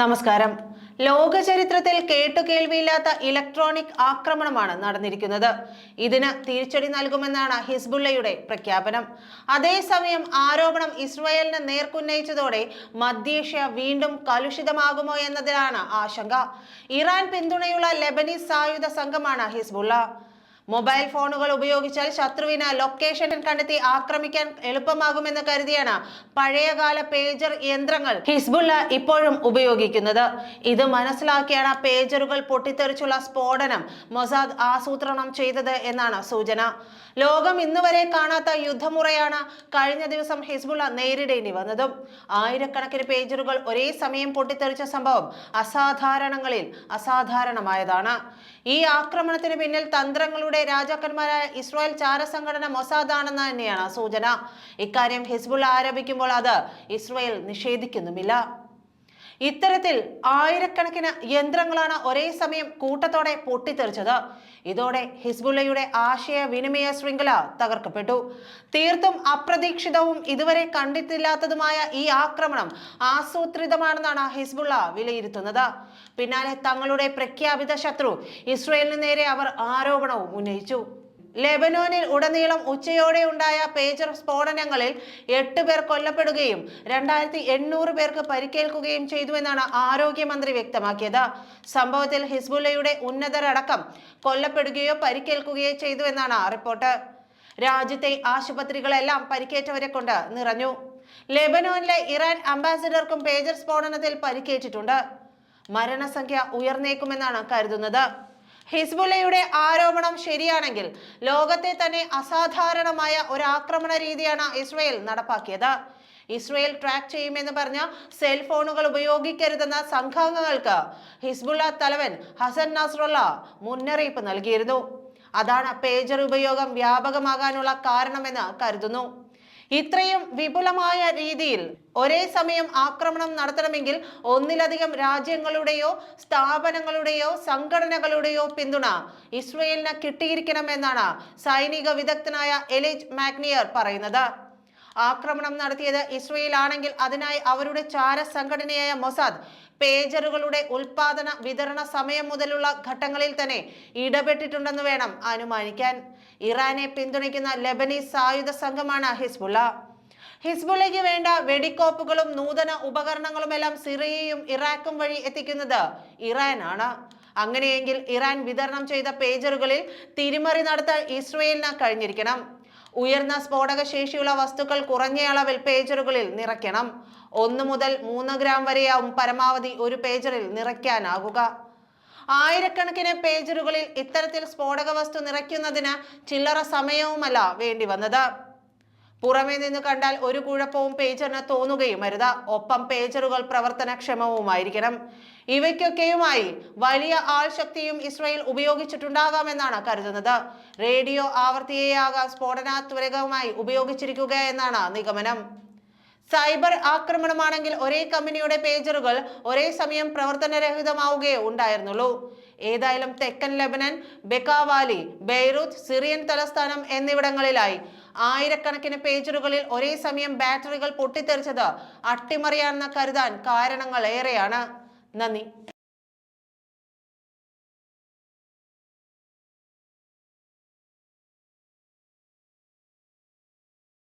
നമസ്കാരം. ലോക ചരിത്രത്തിൽ കേട്ടുകേൾവിയില്ലാത്ത ഇലക്ട്രോണിക് ആക്രമണമാണ് നടന്നിരിക്കുന്നത്. ഇതിന് തിരിച്ചടി നൽകുമെന്നാണ് ഹിസ്ബുള്ളയുടെ പ്രഖ്യാപനം. അതേസമയം ആരോപണം ഇസ്രായേലിന് നേർക്കുന്നയിച്ചതോടെ മധ്യേഷ്യ വീണ്ടും കലുഷിതമാകുമോ എന്നതിലാണ് ആശങ്ക. ഇറാൻ പിന്തുണയുള്ള ലെബനീസ് സായുധ സംഘമാണ് ഹിസ്ബുള്ള. മൊബൈൽ ഫോണുകൾ ഉപയോഗിച്ചാൽ ശത്രുവിന് ലൊക്കേഷൻ കണ്ടെത്തി ആക്രമിക്കാൻ എളുപ്പമാകുമെന്ന് കരുതിയാണ് പഴയകാല പേജർ യന്ത്രങ്ങൾ ഹിസ്ബുള്ള ഇപ്പോഴും ഉപയോഗിക്കുന്നത്. ഇത് മനസ്സിലാക്കിയാണ് പേജറുകൾ പൊട്ടിത്തെറിച്ചുള്ള സ്ഫോടനം മൊസാദ് ആസൂത്രണം ചെയ്തത് എന്നാണ് സൂചന. ലോകം ഇന്നുവരെ കാണാത്ത യുദ്ധമുറയാണ് കഴിഞ്ഞ ദിവസം ഹിസ്ബുള്ള നേരിടേണ്ടി വന്നതും. ആയിരക്കണക്കിന് പേജറുകൾ ഒരേ സമയം പൊട്ടിത്തെറിച്ച സംഭവം അസാധാരണങ്ങളിൽ അസാധാരണമായതാണ്. ഈ ആക്രമണത്തിന് പിന്നിൽ തന്ത്രങ്ങളുടെ രാജാക്കന്മാരായ ഇസ്രായേൽ ചാരസംഘടന മൊസാദാണെന്ന് തന്നെയാണ് സൂചന. ഇക്കാര്യം ഹിസ്ബുൾ ആരോപിക്കുമ്പോൾ അത് ഇസ്രായേൽ നിഷേധിക്കുന്നുമില്ല. ഇത്തരത്തിൽ ആയിരക്കണക്കിന് യന്ത്രങ്ങളാണ് ഒരേ സമയം കൂട്ടത്തോടെ പൊട്ടിത്തെറിച്ചത്. ഇതോടെ ഹിസ്ബുള്ളയുടെ ആശയവിനിമയ ശൃംഖല തകർക്കപ്പെട്ടു. തീർത്തും അപ്രതീക്ഷിതവും ഇതുവരെ കണ്ടിട്ടില്ലാത്തതുമായ ഈ ആക്രമണം ആസൂത്രിതമാണെന്നാണ് ഹിസ്ബുള്ള വിലയിരുത്തുന്നത്. പിന്നാലെ തങ്ങളുടെ പ്രഖ്യാപിത ശത്രു ഇസ്രയേലിന് നേരെ അവർ ആരോപണവും ഉന്നയിച്ചു. ലെബനോനിൽ ഉടനീളം ഉച്ചയോടെ ഉണ്ടായ പേജർ സ്ഫോടനങ്ങളിൽ എട്ട് പേർ കൊല്ലപ്പെടുകയും രണ്ടായിരത്തി എണ്ണൂറ് പേർക്ക് പരിക്കേൽക്കുകയും ചെയ്തുവെന്നാണ് ആരോഗ്യമന്ത്രി വ്യക്തമാക്കിയത്. സംഭവത്തിൽ ഹിസ്ബുല്ലയുടെ ഉന്നതരടക്കം കൊല്ലപ്പെടുകയോ പരിക്കേൽക്കുകയോ ചെയ്തുവെന്നാണ് റിപ്പോർട്ട്. രാജ്യത്തെ ആശുപത്രികളെല്ലാം പരിക്കേറ്റവരെ കൊണ്ട് നിറഞ്ഞു. ലെബനോനിലെ ഇറാൻ അംബാസിഡർക്കും പേജർ സ്ഫോടനത്തിൽ പരിക്കേറ്റിട്ടുണ്ട്. മരണസംഖ്യ ഉയർന്നേക്കുമെന്നാണ് കരുതുന്നത്. ഹിസ്ബുള്ളയുടെ ആരോപണം ശരിയാണെങ്കിൽ ലോകത്തെ തന്നെ അസാധാരണമായ ഒരു ആക്രമണ രീതിയാണ് ഇസ്രയേൽ നടപ്പാക്കിയത്. ഇസ്രയേൽ ട്രാക്ക് ചെയ്യുമെന്ന് പറഞ്ഞ സെൽഫോണുകൾ ഉപയോഗിക്കരുതെന്ന സംഘാംഗങ്ങൾക്ക് ഹിസ്ബുള്ള തലവൻ ഹസൻ നസ്രുള്ള മുന്നറിയിപ്പ് നൽകിയിരുന്നു. അതാണ് പേജർ ഉപയോഗം വ്യാപകമാകാനുള്ള കാരണമെന്ന് കരുതുന്നു. ഇത്രയും വിപുലമായ രീതിയിൽ ഒരേ സമയം ആക്രമണം നടത്തണമെങ്കിൽ ഒന്നിലധികം രാജ്യങ്ങളുടെയോ സ്ഥാപനങ്ങളുടെയോ സംഘടനകളുടെയോ പിന്തുണ ഇസ്രയേലിന് കിട്ടിയിരിക്കണമെന്നാണ് സൈനിക വിദഗ്ധനായ എലിജ് മാഗ്നിയർ പറയുന്നത്. ആക്രമണം നടത്തിയത് ഇസ്രയേൽ ആണെങ്കിൽ അതിനായി അവരുടെ ചാര സംഘടനയായ മൊസാദ് പേജറുകളുടെ ഉൽപാദന വിതരണ സമയം മുതലുള്ള ഘട്ടങ്ങളിൽ തന്നെ ഇടപെട്ടിട്ടുണ്ടെന്ന് വേണം അനുമാനിക്കാൻ. ഇറാനെ പിന്തുണയ്ക്കുന്ന ലെബനീസ് സായുധ സംഘമാണ് ഹിസ്ബുള്ള ഹിസ്ബുള്ളയ്ക്ക് വേണ്ട വെടിക്കോപ്പുകളും നൂതന ഉപകരണങ്ങളുമെല്ലാം സിറിയയും ഇറാഖും വഴി എത്തിക്കുന്നത് ഇറാനാണ്. അങ്ങനെയെങ്കിൽ ഇറാൻ വിതരണം ചെയ്ത പേജറുകളിൽ തിരിമറി നടത്താൻ ഇസ്രയേലിന് കഴിഞ്ഞിരിക്കണം. ഉയർന്ന സ്ഫോടക ശേഷിയുള്ള വസ്തുക്കൾ കുറഞ്ഞ അളവിൽ പേജറുകളിൽ നിറയ്ക്കണം. ഒന്ന് മുതൽ മൂന്ന് ഗ്രാം വരെയാവും പരമാവധി ഒരു പേജറിൽ നിറയ്ക്കാനാകുക. ആയിരക്കണക്കിന് പേജറുകളിൽ ഇത്തരത്തിൽ സ്ഫോടക വസ്തു നിറയ്ക്കുന്നതിന് ചില്ലറ സമയവുമല്ല വേണ്ടി വന്നത് പുറമേ നിന്ന് കണ്ടാൽ ഒരു കുഴപ്പവും പേജറിന് തോന്നുകയും അരുത്. ഒപ്പം പേജറുകൾ പ്രവർത്തനക്ഷമവുമായിരിക്കണം. ഇവയ്ക്കൊക്കെയുമായി വലിയ ആൾശക്തിയും ഇസ്രായേൽ ഉപയോഗിച്ചിട്ടുണ്ടാകാമെന്നാണ് കരുതുന്നത്. റേഡിയോ ആവർത്തിയെയാകാം. സ്ഫോടനാത്മകമായി ഉപയോഗിച്ചിരിക്കുക എന്നാണ് നിഗമനം. സൈബർ ആക്രമണമാണെങ്കിൽ ഒരേ കമ്പനിയുടെ പേജറുകൾ ഒരേ സമയം പ്രവർത്തനരഹിതമാവുകയേ ഉണ്ടായിരുന്നുള്ളൂ. ഏതായാലും തെക്കൻ ലെബനൻ ബെക്കാവാലി ബെയ്റൂത്ത് സിറിയൻ തലസ്ഥാനം എന്നിവിടങ്ങളിലായി ആയിരക്കണക്കിന് പേജറുകളിൽ ഒരേ സമയം ബാറ്ററികൾ പൊട്ടിത്തെറിച്ചത് അട്ടിമറിയാണെന്ന് കരുതാൻ കാരണങ്ങൾ ഏറെയാണ് നന്ദി.